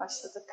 Başladık.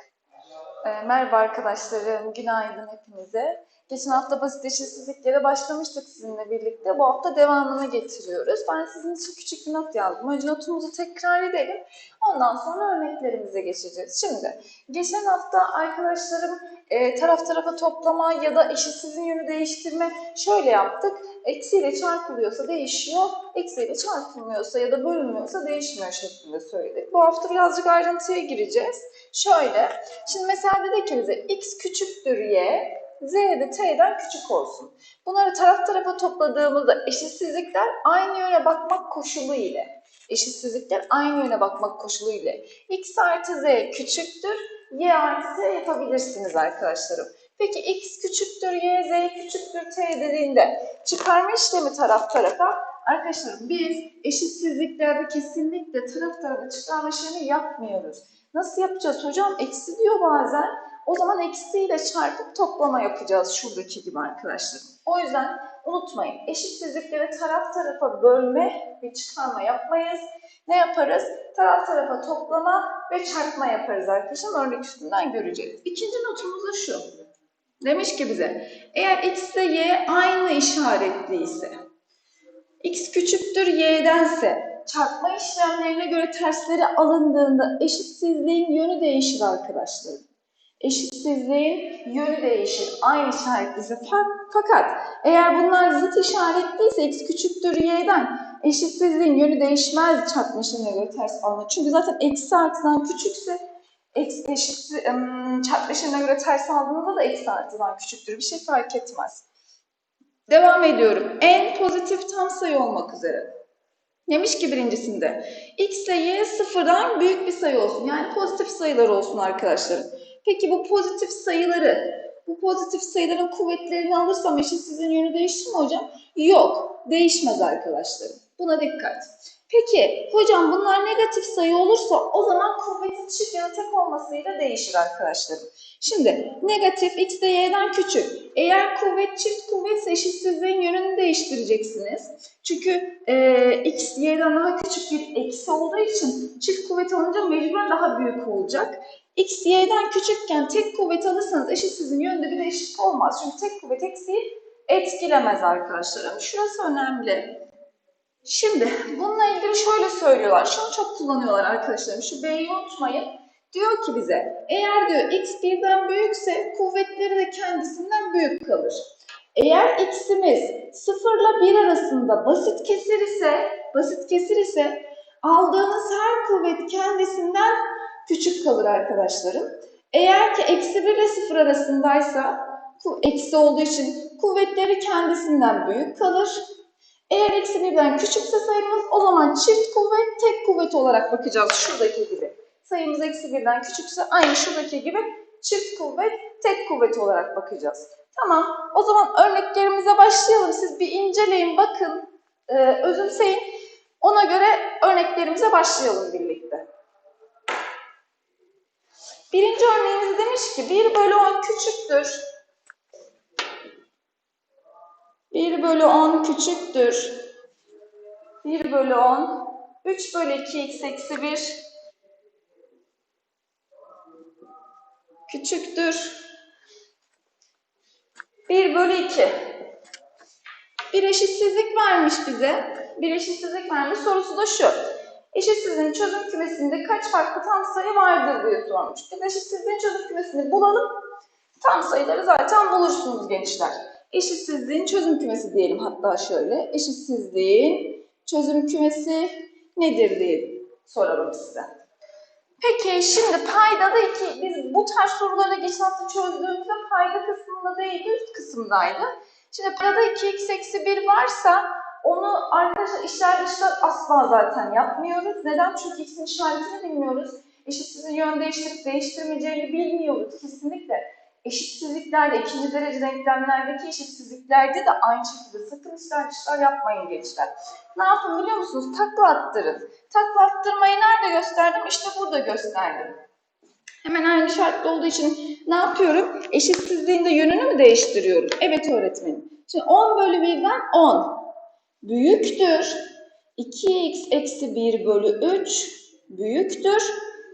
Ee, merhaba arkadaşlarım, günaydın hepinize. Geçen hafta basit eşitsizliklere başlamıştık sizinle birlikte. Bu hafta devamını getiriyoruz. Ben sizin için küçük bir not yazdım. Önce notumuzu tekrar edelim. Ondan sonra örneklerimize geçeceğiz. Şimdi, geçen hafta arkadaşlarım e, taraf tarafa toplama ya da eşitsizliğin yönü değiştirme şöyle yaptık. Eksiyle çarpılıyorsa değişiyor, eksiyle çarpılmıyorsa ya da bölünmüyorsa değişmiyor şeklinde söyledik. Bu hafta birazcık ayrıntıya gireceğiz. Şöyle, şimdi mesela dedi ki bize x küçüktür y, z de t'den küçük olsun. Bunları taraf tarafa topladığımızda eşitsizlikler aynı yöne bakmak koşulu ile. Eşitsizlikler aynı yöne bakmak koşulu ile. x artı z küçüktür, y artı z yapabilirsiniz arkadaşlarım. Peki x küçüktür y, z küçüktür t dediğinde çıkarma işlemi taraf tarafa Arkadaşlarım biz eşitsizliklerde kesinlikle taraf tarafa çıkarma işlemi yapmıyoruz. Nasıl yapacağız hocam? Eksi diyor bazen. O zaman eksiyle çarpıp toplama yapacağız şuradaki gibi arkadaşlar. O yüzden unutmayın eşitsizlikleri taraf tarafa bölme ve çıkarma yapmayız. Ne yaparız? Taraf tarafa toplama ve çarpma yaparız arkadaşlar. Örnek üstünden göreceğiz. İkinci notumuz da şu. Demiş ki bize eğer x ile y aynı işaretliyse x küçüktür y'dense çarpma işlemlerine göre tersleri alındığında eşitsizliğin yönü değişir arkadaşlar. Eşitsizliğin yönü değişir. Aynı işaretliyse. Fakat eğer bunlar zıt işaretliyse x küçüktür y'den eşitsizliğin yönü değişmez çarpma işlemine göre ters alınır. Çünkü zaten eksi artıdan küçükse eksi eşit çarpma işlemine göre ters aldığında da eksi artıdan küçüktür. Bir şey fark etmez. Devam ediyorum. En pozitif tam sayı olmak üzere. Demiş ki birincisinde x ile y sıfırdan büyük bir sayı olsun. Yani pozitif sayılar olsun arkadaşlarım. Peki bu pozitif sayıları, bu pozitif sayıların kuvvetlerini alırsam eşitsizliğin yönü değişir mi hocam? Yok, değişmez arkadaşlarım. Buna dikkat. Peki hocam bunlar negatif sayı olursa o zaman kuvveti çift ya tek olmasıyla değişir arkadaşlarım. Şimdi negatif x de y'den küçük. Eğer kuvvet çift kuvvetse eşitsizliğin yönünü değiştireceksiniz. Çünkü e, x y'den daha küçük bir eksi olduğu için çift kuvvet alınca mecburen daha büyük olacak. X y'den küçükken tek kuvvet alırsanız eşitsizliğin yönünde bir değişiklik olmaz. Çünkü tek kuvvet eksiği etkilemez arkadaşlarım. Şurası önemli. Şimdi bununla ilgili şöyle söylüyorlar. Şunu çok kullanıyorlar arkadaşlarım. Şu B'yi unutmayın. Diyor ki bize eğer diyor x birden büyükse kuvvetleri de kendisinden büyük kalır. Eğer x'imiz 0 ile 1 arasında basit kesir ise, basit kesir ise aldığınız her kuvvet kendisinden küçük kalır arkadaşlarım. Eğer ki eksi 1 ile 0 arasındaysa eksi olduğu için kuvvetleri kendisinden büyük kalır. Eğer eksi birden küçükse sayımız o zaman çift kuvvet tek kuvvet olarak bakacağız şuradaki gibi. Sayımız eksi birden küçükse aynı şuradaki gibi çift kuvvet tek kuvvet olarak bakacağız. Tamam o zaman örneklerimize başlayalım. Siz bir inceleyin bakın e, özümseyin. Ona göre örneklerimize başlayalım birlikte. Birinci örneğimiz demiş ki 1 bölü 10 küçüktür 1 bölü 10 küçüktür. 1 bölü 10. 3 bölü 2 x eksi 1. Küçüktür. 1 bölü 2. Bir eşitsizlik vermiş bize. Bir eşitsizlik vermiş. Sorusu da şu. Eşitsizliğin çözüm kümesinde kaç farklı tam sayı vardır diye sormuş. Biz eşitsizliğin çözüm kümesini bulalım. Tam sayıları zaten bulursunuz gençler eşitsizliğin çözüm kümesi diyelim hatta şöyle. Eşitsizliğin çözüm kümesi nedir diye soralım size. Peki şimdi paydada iki, biz bu tarz soruları geçen hafta çözdüğümüzde payda kısmında değil üst kısımdaydı. Şimdi paydada 2x eksi 1 varsa onu arkadaşlar işler dışlar asla zaten yapmıyoruz. Neden? Çünkü x'in işaretini bilmiyoruz. Eşitsizliğin yön değiştirip değiştirmeyeceğini bilmiyoruz kesinlikle eşitsizliklerde, ikinci derece denklemlerdeki eşitsizliklerde de aynı şekilde sakın işler dışlar yapmayın gençler. Ne yapın biliyor musunuz? Takla attırın. Takla attırmayı nerede gösterdim? İşte burada gösterdim. Hemen aynı şartlı olduğu için ne yapıyorum? Eşitsizliğin de yönünü mü değiştiriyorum? Evet öğretmenim. Şimdi 10 bölü 1'den 10 büyüktür. 2x eksi 1 bölü 3 büyüktür.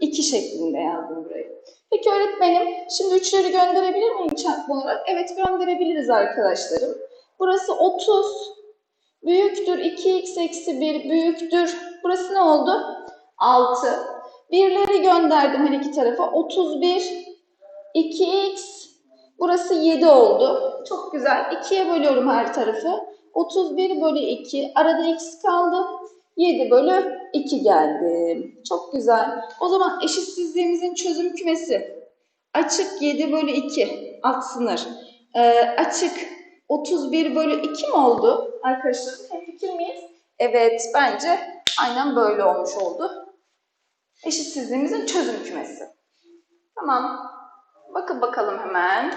2 şeklinde yazdım burayı. Peki öğretmenim, şimdi üçleri gönderebilir miyim çarpma olarak? Evet gönderebiliriz arkadaşlarım. Burası 30 büyüktür 2x eksi 1 büyüktür. Burası ne oldu? 6. Birleri gönderdim her iki tarafa. 31 2x burası 7 oldu. Çok güzel. 2'ye bölüyorum her tarafı. 31 bölü 2. Arada x kaldı. 7 bölü 2 geldi. Çok güzel. O zaman eşitsizliğimizin çözüm kümesi. Açık 7 bölü 2 alt sınır. Ee, açık 31 bölü 2 mi oldu? Arkadaşlar hemfikir miyiz? Evet bence aynen böyle olmuş oldu. Eşitsizliğimizin çözüm kümesi. Tamam. Bakın bakalım hemen.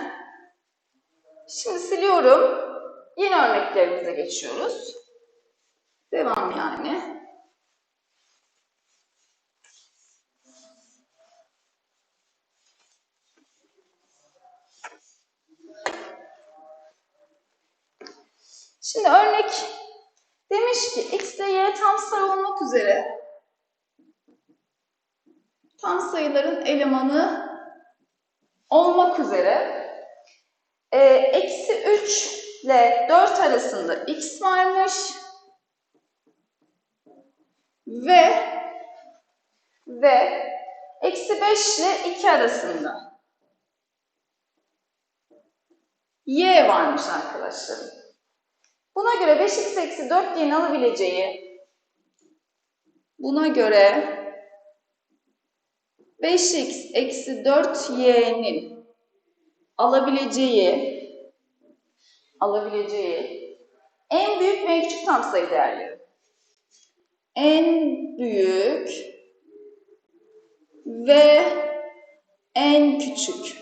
Şimdi siliyorum. Yeni örneklerimize geçiyoruz. Devam yani. Şimdi örnek demiş ki x ile y tam sayı olmak üzere tam sayıların elemanı olmak üzere e, eksi 3 ile 4 arasında x varmış ve ve eksi 5 ile 2 arasında y varmış arkadaşlarım. Buna göre 5x eksi 4 y'nin alabileceği buna göre 5x eksi 4y'nin alabileceği alabileceği en büyük ve en küçük tam sayı değerleri. En büyük ve en küçük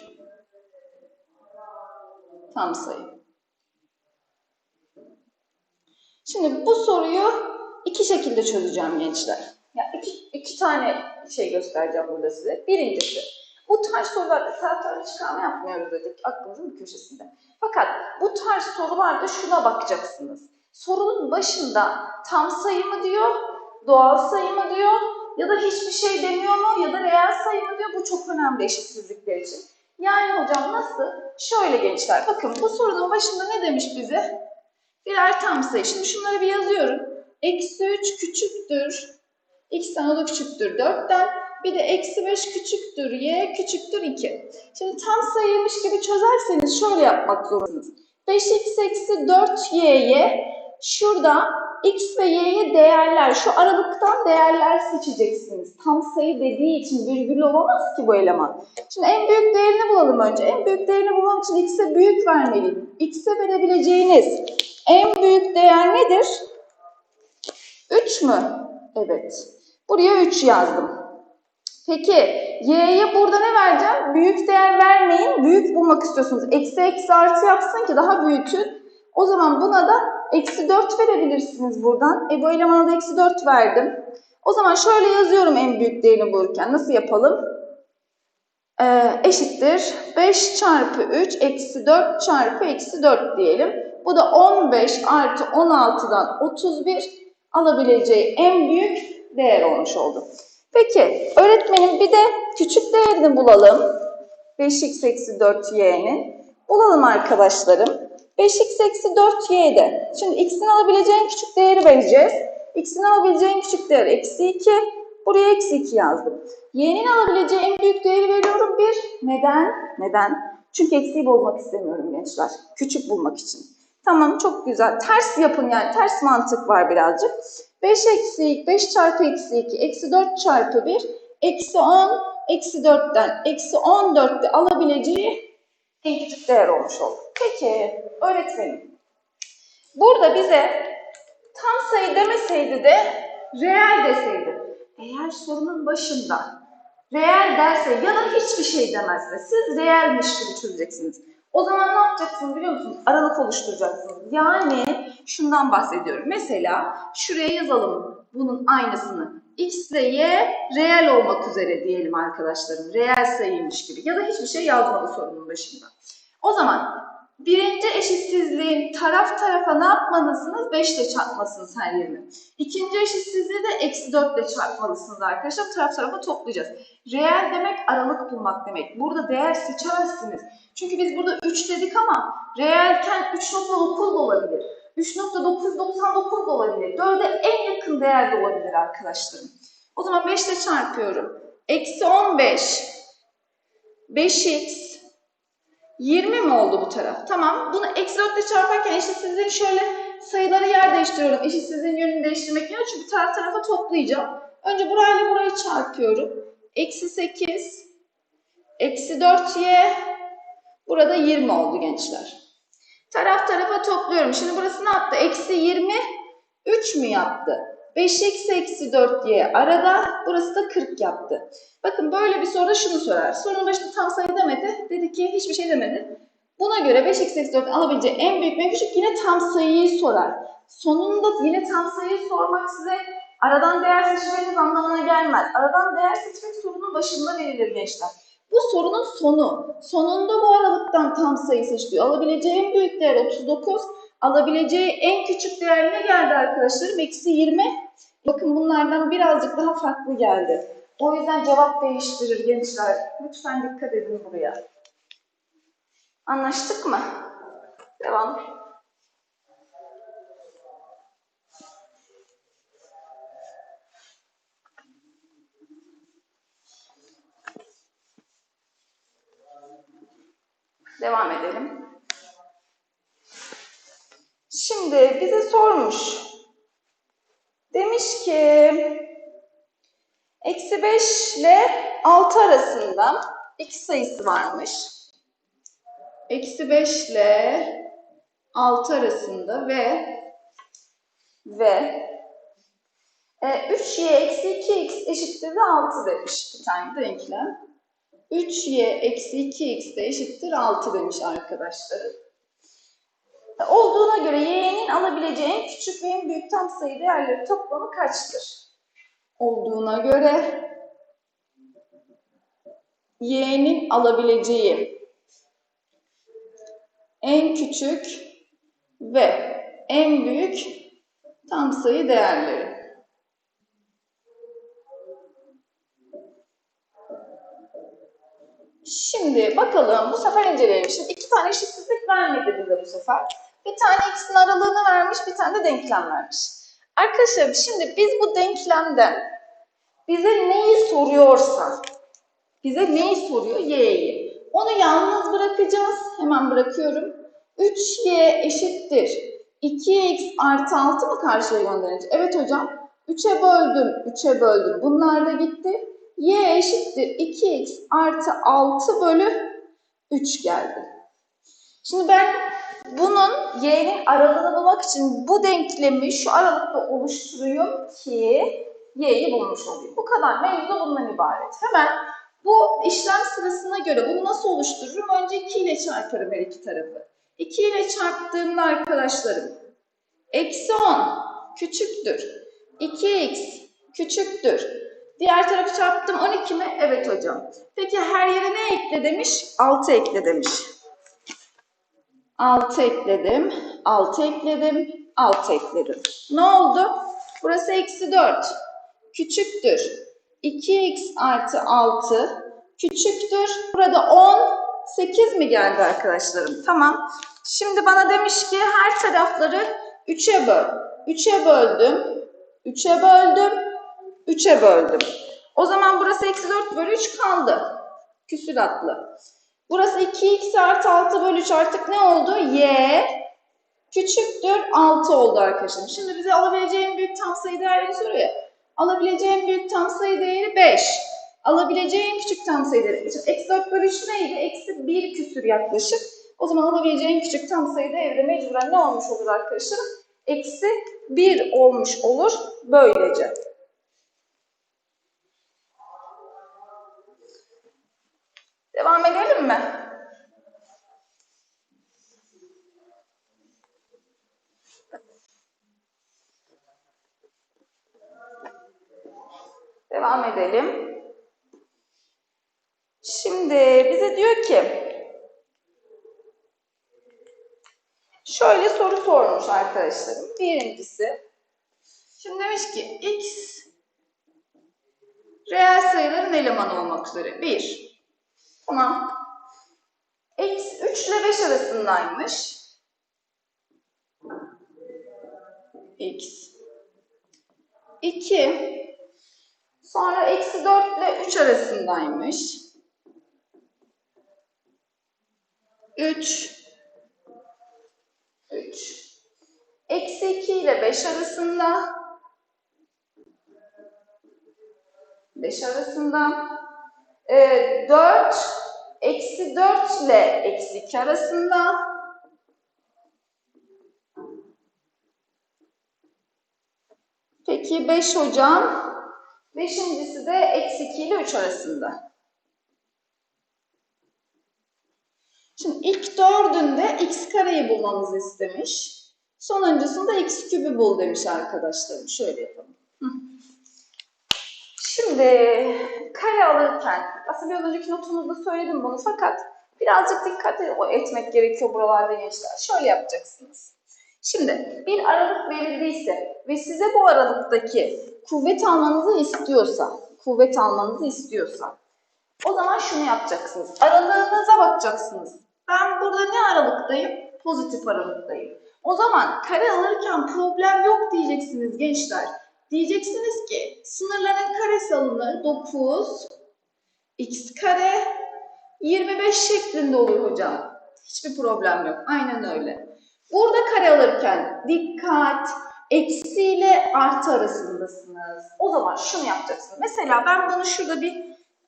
tam sayı. Şimdi bu soruyu iki şekilde çözeceğim gençler. Ya iki, iki tane şey göstereceğim burada size. Birincisi, bu tarz sorularda taraftarlı çıkarma yapmıyoruz dedik aklımızın bir köşesinde. Fakat bu tarz sorularda şuna bakacaksınız. Sorunun başında tam sayı mı diyor, doğal sayı mı diyor ya da hiçbir şey demiyor mu ya da reel sayı mı diyor. Bu çok önemli eşitsizlikler için. Yani hocam nasıl? Şöyle gençler bakın bu sorunun başında ne demiş bize? Birer tam sayı. Şimdi şunları bir yazıyorum. Eksi 3 küçüktür. X'ten o da küçüktür 4'ten. Bir de eksi 5 küçüktür y küçüktür 2. Şimdi tam sayıymış gibi çözerseniz şöyle yapmak zorundasınız. 5x eksi 4y'ye şurada x ve y'ye değerler, şu aralıktan değerler seçeceksiniz. Tam sayı dediği için virgül olamaz ki bu eleman. Şimdi en büyük değerini bulalım önce. En büyük değerini bulmam için x'e büyük vermeliyim. x'e verebileceğiniz en büyük değer nedir? 3 mü? Evet. Buraya 3 yazdım. Peki y'ye burada ne vereceğim? Büyük değer vermeyin. Büyük bulmak istiyorsunuz. Eksi eksi artı yapsın ki daha büyütün. O zaman buna da eksi 4 verebilirsiniz buradan. E bu elemana da eksi 4 verdim. O zaman şöyle yazıyorum en büyük değerini bulurken. Nasıl yapalım? Ee, eşittir. 5 çarpı 3 eksi 4 çarpı eksi 4 diyelim. Bu da 15 artı 16'dan 31 alabileceği en büyük değer olmuş oldu. Peki öğretmenim bir de küçük değerini bulalım. 5x eksi 4y'nin. Bulalım arkadaşlarım. 5x eksi 4y'de. Şimdi x'in alabileceğin küçük değeri vereceğiz. x'in alabileceğin küçük değer eksi 2. Buraya eksi 2 yazdım. y'nin alabileceği en büyük değeri veriyorum 1. Neden? Neden? Çünkü eksiği bozmak istemiyorum gençler. Küçük bulmak için. Tamam çok güzel. Ters yapın yani ters mantık var birazcık. 5 eksi 5 çarpı eksi 2 eksi 4 çarpı 1 eksi 10 eksi 4'ten eksi 14'te alabileceği en küçük değer olmuş oldu. Peki öğretmenim. Burada bize tam sayı demeseydi de reel deseydi. Eğer sorunun başında reel derse ya da hiçbir şey demezse siz reelmiş gibi çözeceksiniz. O zaman ne yapacaksınız biliyor musunuz? Aralık oluşturacaksınız. Yani şundan bahsediyorum. Mesela şuraya yazalım bunun aynısını. X ile Y reel olmak üzere diyelim arkadaşlarım. Reel sayıymış gibi. Ya da hiçbir şey yazmadı sorunun başında. O zaman birinci eşitsizliği eşitsizliğin taraf tarafa ne yapmalısınız? 5 ile çarpmalısınız her yerini. İkinci eşitsizliği de eksi 4 ile çarpmalısınız arkadaşlar. Taraf tarafa toplayacağız. Reel demek aralık bulmak demek. Burada değer seçemezsiniz. Çünkü biz burada 3 dedik ama reelken 3.9 da olabilir. 3.999 da olabilir. 4'e en yakın değer de olabilir arkadaşlarım. O zaman 5 ile çarpıyorum. Eksi 15. 5x 20 mi oldu bu taraf? Tamam. Bunu eksi 4 ile çarparken eşitsizliğin şöyle sayıları yer değiştiriyorum. Eşitsizliğin yönünü değiştirmek yerine çünkü taraf tarafa toplayacağım. Önce burayla burayı çarpıyorum. Eksi 8, eksi 4y, burada 20 oldu gençler. Taraf tarafa topluyorum. Şimdi burası ne yaptı? Eksi 20, 3 mü yaptı? 5x eksi 4y arada, burası da 40 yaptı. Bakın böyle bir soruda şunu sorar. Sorunun başında tam sayı demedi. Dedi ki hiçbir şey demedi. Buna göre 5x eksi 4 alabileceği en büyük ve küçük yine tam sayıyı sorar. Sonunda yine tam sayıyı sormak size aradan değer seçmeniz anlamına gelmez. Aradan değer seçmek sorunun başında verilir gençler. Bu sorunun sonu. Sonunda bu aralıktan tam sayı seçiyor. Alabileceği en büyük değer 39. Alabileceği en küçük değer ne geldi arkadaşlarım? Eksi 20. Bakın bunlardan birazcık daha farklı geldi. O yüzden cevap değiştirir gençler. Lütfen dikkat edin buraya. Anlaştık mı? Devam. Devam edelim. Şimdi bize sormuş. Demiş ki eksi 5 ile 6 arasında x sayısı varmış. Eksi 5 ile 6 arasında ve ve e, 3y eksi 2x eşittir de 6 demiş bir tane denklem. 3y eksi 2x de eşittir 6 demiş arkadaşlar. Olduğuna göre y'nin alabileceği en küçük ve en büyük tam sayı değerleri toplamı kaçtır? Olduğuna göre y'nin alabileceği en küçük ve en büyük tam sayı değerleri. Şimdi bakalım bu sefer inceleyelim. Şimdi iki tane eşitsizlik vermedi bize bu sefer. Bir tane x'in aralığını vermiş, bir tane de denklem vermiş. Arkadaşlar şimdi biz bu denklemden bize neyi soruyorsa, bize neyi soruyor? Y'yi. Onu yalnız bırakacağız. Hemen bırakıyorum. 3y eşittir. 2x artı 6 mı karşıya gönderecek? Evet hocam. 3'e böldüm, 3'e böldüm. Bunlar da gitti. Y eşittir 2x artı 6 bölü 3 geldi. Şimdi ben bunun y'nin aralığını bulmak için bu denklemi şu aralıkta oluşturuyorum ki y'yi bulmuş olayım. Bu kadar. Mevzu bundan ibaret. Hemen bu işlem sırasına göre bunu nasıl oluştururum? Önce 2 ile çarparım her iki tarafı. 2 ile çarptığımda arkadaşlarım eksi 10 küçüktür. 2x küçüktür. Diğer tarafı çarptım 12 mi? Evet hocam. Peki her yere ne ekle demiş? 6 ekle demiş. 6 ekledim, 6 ekledim, 6 ekledim. Ne oldu? Burası eksi 4. Küçüktür. 2x artı 6 küçüktür. Burada 10, 8 mi geldi arkadaşlarım? Tamam. Şimdi bana demiş ki her tarafları 3'e böl. 3'e böldüm, 3'e böldüm, 3'e böldüm. O zaman burası eksi 4 bölü 3 kaldı. Küsuratlı. Burası 2x artı 6 bölü 3 artık ne oldu? y küçüktür 6 oldu arkadaşlar. Şimdi bize alabileceğim büyük tam sayı değerini soruyor ya. Alabileceğim büyük tam sayı değeri 5. Alabileceğim küçük tam sayı değeri. Eksi 4 bölü 3 neydi? Eksi 1 küsür yaklaşık. O zaman alabileceğim küçük tam sayı değeri de mecburen ne olmuş olur arkadaşlar? Eksi 1 olmuş olur böylece. Devam edelim mi? Devam edelim. Şimdi bize diyor ki Şöyle soru sormuş arkadaşlarım. Birincisi. Şimdi demiş ki x reel sayıların elemanı olmak üzere. 1. Tamam. X 3 ile 5 arasındaymış. X. 2. Sonra eksi 4 ile 3 arasındaymış. 3. 3. Eksi 2 ile 5 arasında. 5 arasında. Ee, 4. Eksi 4 ile eksi 2 arasında. Peki 5 hocam. Beşincisi de eksi 2 ile 3 arasında. Şimdi ilk dördünde x kareyi bulmamızı istemiş. Sonuncusunda x kübü bul demiş arkadaşlarım. Şöyle yapalım. Şimdi kare alırken, aslında biraz önceki notumuzda söyledim bunu fakat birazcık dikkat etmek gerekiyor buralarda gençler. Şöyle yapacaksınız. Şimdi bir aralık verildiyse ve size bu aralıktaki kuvvet almanızı istiyorsa, kuvvet almanızı istiyorsa o zaman şunu yapacaksınız. Aralığınıza bakacaksınız. Ben burada ne aralıktayım? Pozitif aralıktayım. O zaman kare alırken problem yok diyeceksiniz gençler. Diyeceksiniz ki sınırların karesi alınır 9 x kare 25 şeklinde olur hocam. Hiçbir problem yok. Aynen öyle. Burada kare alırken dikkat eksi ile artı arasındasınız. O zaman şunu yapacaksınız. Mesela ben bunu şurada bir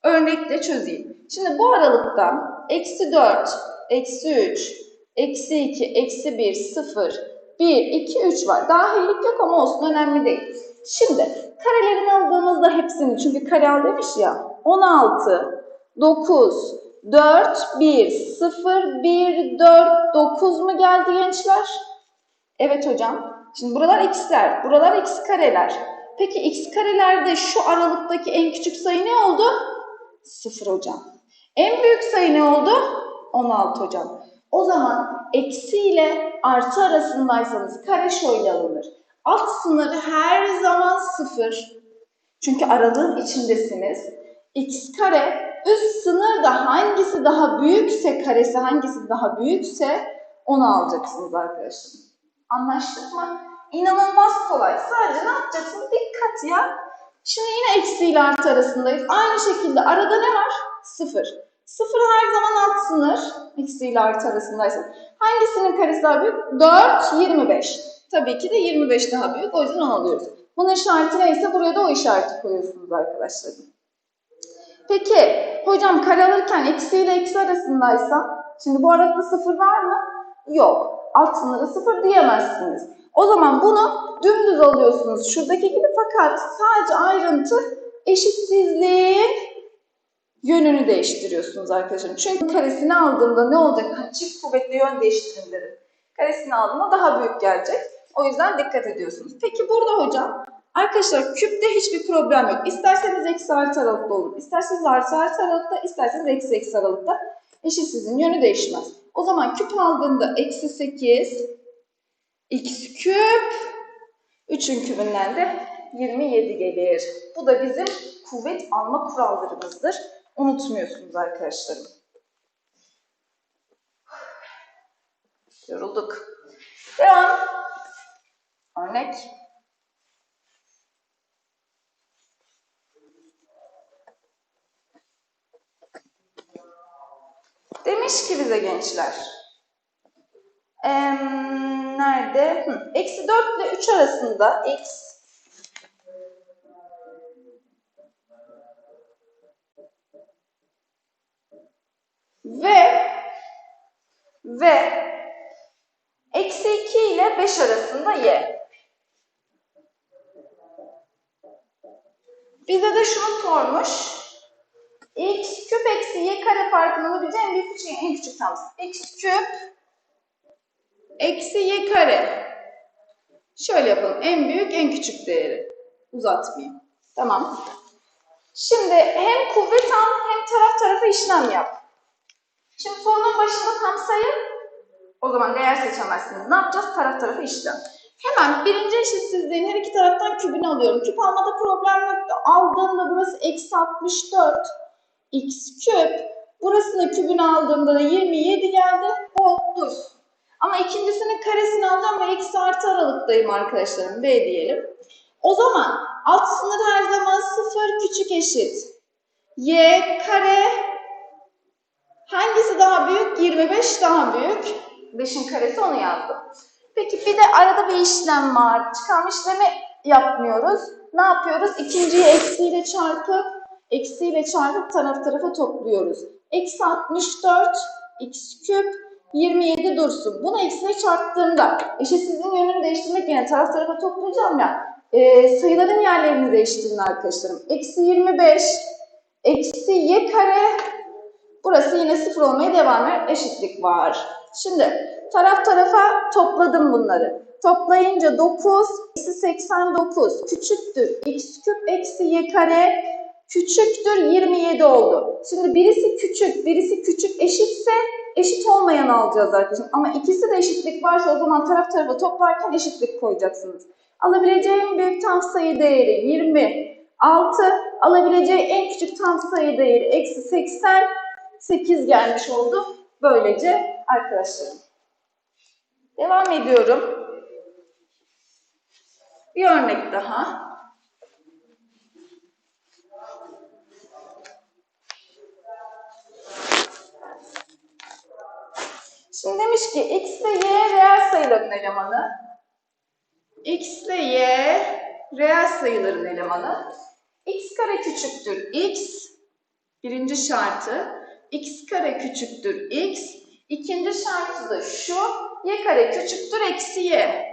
örnekle çözeyim. Şimdi bu aralıktan eksi 4, eksi 3, eksi 2, eksi 1, 0, 1, 2, 3 var. Dahillik yok ama olsun önemli değil. Şimdi karelerini aldığımızda hepsini çünkü kare al demiş ya 16, 9, 4, 1, 0, 1, 4, 9 mu geldi gençler? Evet hocam. Şimdi buralar x'ler, buralar x kareler. Peki x karelerde şu aralıktaki en küçük sayı ne oldu? 0 hocam. En büyük sayı ne oldu? 16 hocam. O zaman eksi ile artı arasındaysanız kare şöyle alınır. Alt sınırı her zaman 0. Çünkü aralığın içindesiniz. x kare üst sınır da hangisi daha büyükse karesi hangisi daha büyükse onu alacaksınız arkadaşlar. Anlaştık mı? İnanılmaz kolay. Sadece ne yapacaksınız? Dikkat ya. Şimdi yine eksi ile artı arasındayız. Aynı şekilde arada ne var? Sıfır. Sıfır her zaman alt sınır. Eksi ile artı arasındaysa. Hangisinin karesi daha büyük? 4, 25. Tabii ki de 25 daha büyük. O yüzden onu alıyoruz. Bunun işareti neyse buraya da o işareti koyuyorsunuz arkadaşlar. Peki hocam kare alırken eksi ile eksi arasındaysa şimdi bu arada sıfır var mı? Yok. Alt sınırı sıfır diyemezsiniz. O zaman bunu dümdüz alıyorsunuz şuradaki gibi fakat sadece ayrıntı eşitsizliğin yönünü değiştiriyorsunuz arkadaşlar. Çünkü karesini aldığımda ne olacak? Hani çift kuvvetli yön değiştirin. Karesini aldığımda daha büyük gelecek. O yüzden dikkat ediyorsunuz. Peki burada hocam arkadaşlar küpte hiçbir problem yok. İsterseniz eksi artı aralıkta olur. İsterseniz artı artı aralıkta, isterseniz eksi eksi aralıkta. Eşitsizliğin yönü değişmez. O zaman küp aldığımda eksi 8 x küp 3'ün kübünden de 27 gelir. Bu da bizim kuvvet alma kurallarımızdır. Unutmuyorsunuz arkadaşlarım. Yorulduk. Devam. Örnek. Demiş ki bize gençler. Ee, nerede? Hı. Eksi 4 ile 3 arasında x ve ve eksi 2 ile 5 arasında y. Bize de şunu sormuş. x küp eksi y kare farkının olabileceği en büyük küçük, en küçük tam. x küp eksi y kare. Şöyle yapalım. En büyük en küçük değeri. Uzatmayayım. Tamam. Şimdi hem kuvvet al hem taraf tarafa işlem yap. Şimdi sorunun başında tam sayı O zaman değer seçemezsiniz. Ne yapacağız? Taraf tarafa işlem. Hemen birinci eşitsizliğin her iki taraftan kübünü alıyorum. Küp almada problem yok. Aldığımda burası eksi 64 x küp. Burasını kübünü aldığımda da 27 geldi. O dursun. Ama ikincisinin karesini alacağım ve eksi artı aralıktayım arkadaşlarım. B diyelim. O zaman alt sınır her zaman 0 küçük eşit. Y kare hangisi daha büyük? 25 daha büyük. 5'in karesi onu yazdım. Peki bir de arada bir işlem var. Çıkarma işlemi yapmıyoruz. Ne yapıyoruz? İkinciyi eksiyle çarpıp eksiyle çarpıp taraf tarafa topluyoruz. Eksi 64 x küp 27 dursun. Bunu eksiyle çarptığımda eşitsizliğin yönünü değiştirmek yerine taraf tarafa toplayacağım ya. E, sayıların yerlerini değiştirin arkadaşlarım. Eksi 25 eksi y kare burası yine sıfır olmaya devam eder. Eşitlik var. Şimdi taraf tarafa topladım bunları. Toplayınca 9 eksi 89 küçüktür x küp eksi y kare küçüktür 27 oldu. Şimdi birisi küçük, birisi küçük eşitse eşit olmayanı alacağız arkadaşlar. Ama ikisi de eşitlik varsa o zaman taraf tarafa toplarken eşitlik koyacaksınız. Alabileceğim büyük tam sayı değeri 26. Alabileceği en küçük tam sayı değeri eksi 88 gelmiş oldu. Böylece arkadaşlarım. Devam ediyorum. Bir örnek daha. Şimdi demiş ki x ve y reel sayıların elemanı. x ile y reel sayıların elemanı. x kare küçüktür x. Birinci şartı. X kare küçüktür x. İkinci şartı da şu. y kare küçüktür eksi y.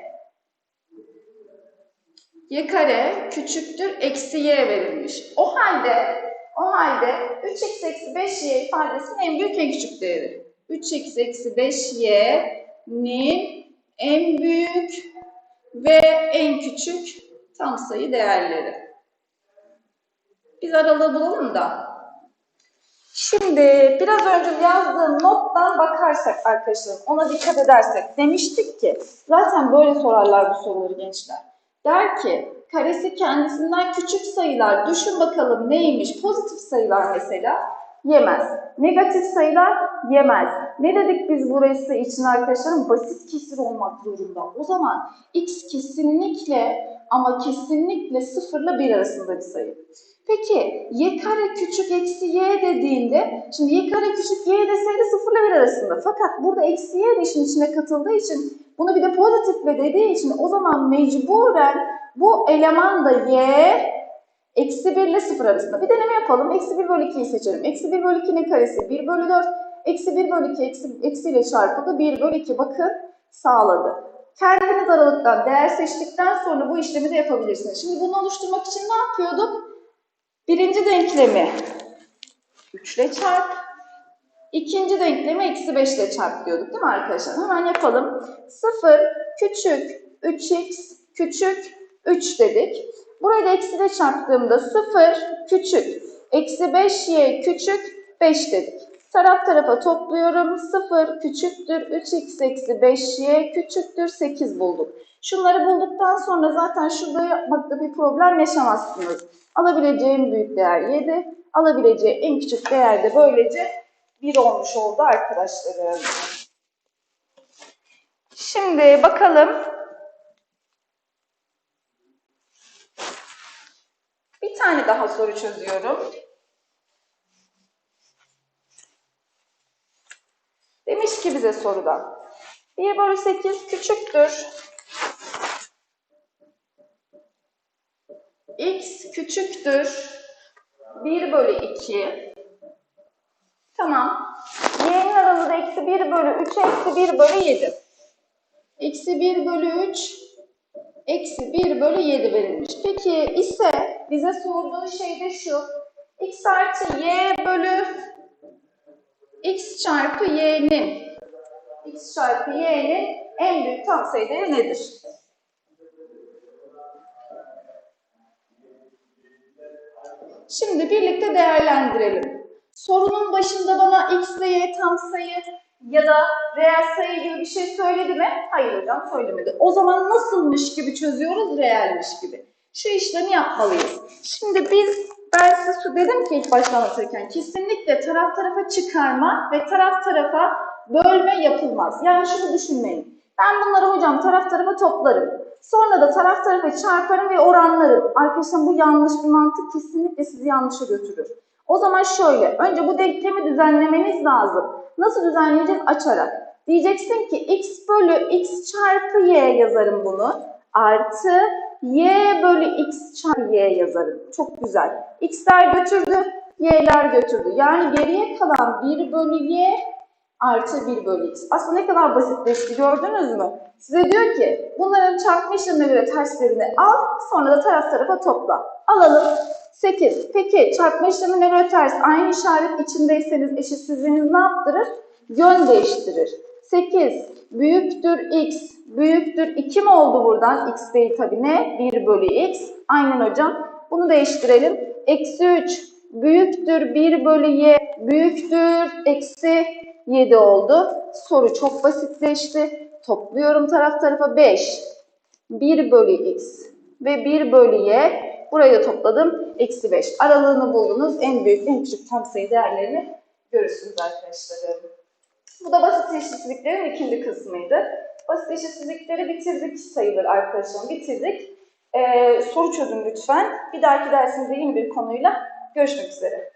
y kare küçüktür eksi y verilmiş. O halde o halde 3x eksi 5y ifadesinin en büyük en küçük değeri. 3x eksi 5y'nin en büyük ve en küçük tam sayı değerleri. Biz aralığı bulalım da. Şimdi biraz önce yazdığım nottan bakarsak arkadaşlarım, ona dikkat edersek demiştik ki zaten böyle sorarlar bu soruları gençler. Der ki karesi kendisinden küçük sayılar düşün bakalım neymiş? Pozitif sayılar mesela yemez. Negatif sayılar yemez. Ne dedik biz burası için arkadaşlarım? Basit kesir olmak zorunda. O zaman x kesinlikle ama kesinlikle sıfırla bir arasında bir sayı. Peki y kare küçük eksi y dediğinde, şimdi y kare küçük y deseydi sıfırla bir arasında. Fakat burada eksi y de işin içine katıldığı için, bunu bir de pozitifle dediği için o zaman mecburen bu eleman da y eksi 1 ile 0 arasında. Bir deneme yapalım. Eksi 1 bölü 2'yi seçelim. Eksi 1 bölü 2'nin karesi 1 bölü 4. Eksi 1 bölü 2 eksi, eksi ile çarpıldı. 1 bölü 2 bakın sağladı. Kendiniz aralıktan değer seçtikten sonra bu işlemi de yapabilirsiniz. Şimdi bunu oluşturmak için ne yapıyorduk? Birinci denklemi 3 ile çarp. İkinci denklemi eksi 5 ile çarp diyorduk değil mi arkadaşlar? Hemen yapalım. 0 küçük 3x küçük 3 dedik. Burayı da eksiyle çarptığımda 0 küçük eksi 5y küçük 5 dedik. Taraf tarafa topluyorum. 0 küçüktür 3x eksi 5y küçüktür 8 bulduk. Şunları bulduktan sonra zaten şurada yapmakta bir problem yaşamazsınız. Alabileceğim büyük değer 7. Alabileceği en küçük değer de böylece 1 olmuş oldu arkadaşlarım. Şimdi bakalım. Bir tane daha soru çözüyorum. Demiş ki bize soruda. 1 bölü 8 küçüktür. X küçüktür. 1 bölü 2. Tamam. Y'nin aralığı da eksi 1 bölü 3 eksi 1 bölü 7. Eksi 1 bölü 3 eksi 1 bölü 7 verilmiş. Peki ise bize sorduğu şey de şu. x artı y bölü x çarpı y'nin x çarpı y'nin en büyük tam sayı değeri nedir? Şimdi birlikte değerlendirelim. Sorunun başında bana x ile y tam sayı, Ya da reel sayı gibi bir şey söyledi mi? Hayır hocam söylemedi. O zaman nasılmış gibi çözüyoruz, reelmiş gibi. Şu işlemi yapmalıyız. Şimdi biz, ben size dedim ki ilk başta anlatırken, kesinlikle taraf tarafa çıkarma ve taraf tarafa bölme yapılmaz. Yani şunu düşünmeyin. Ben bunları hocam taraf tarafa toplarım. Sonra da taraf tarafa çarparım ve oranlarım. Arkadaşlar bu yanlış bir mantık kesinlikle sizi yanlışa götürür. O zaman şöyle, önce bu denklemi düzenlemeniz lazım. Nasıl düzenleyeceğiz? Açarak. Diyeceksin ki x bölü x çarpı y yazarım bunu. Artı y bölü x çarpı y yazarım. Çok güzel. x'ler götürdü, y'ler götürdü. Yani geriye kalan 1 bölü y artı 1 bölü x. Aslında ne kadar basitleşti gördünüz mü? Size diyor ki bunların çarpma işlemine göre terslerini al, sonra da taraf tarafa topla. Alalım. 8. Peki çarpma işlemine göre ters aynı işaret içindeyseniz eşitsizliğiniz ne yaptırır? Yön değiştirir. 8 büyüktür x büyüktür 2 mi oldu buradan? x değil tabii ne? 1 bölü x. Aynen hocam. Bunu değiştirelim. Eksi 3 büyüktür 1 bölü y büyüktür eksi 7 oldu. Soru çok basitleşti. Topluyorum taraf tarafa 5. 1 bölü x ve 1 bölü y. Burayı da topladım. Eksi 5. Aralığını buldunuz. En büyük, en küçük tam sayı değerlerini görürsünüz arkadaşlarım. Bu da basit eşitsizliklerin ikinci kısmıydı. Basit eşitsizlikleri bitirdik sayılır arkadaşlarım. Bitirdik. Ee, soru çözün lütfen. Bir dahaki dersimizde yeni bir konuyla görüşmek üzere.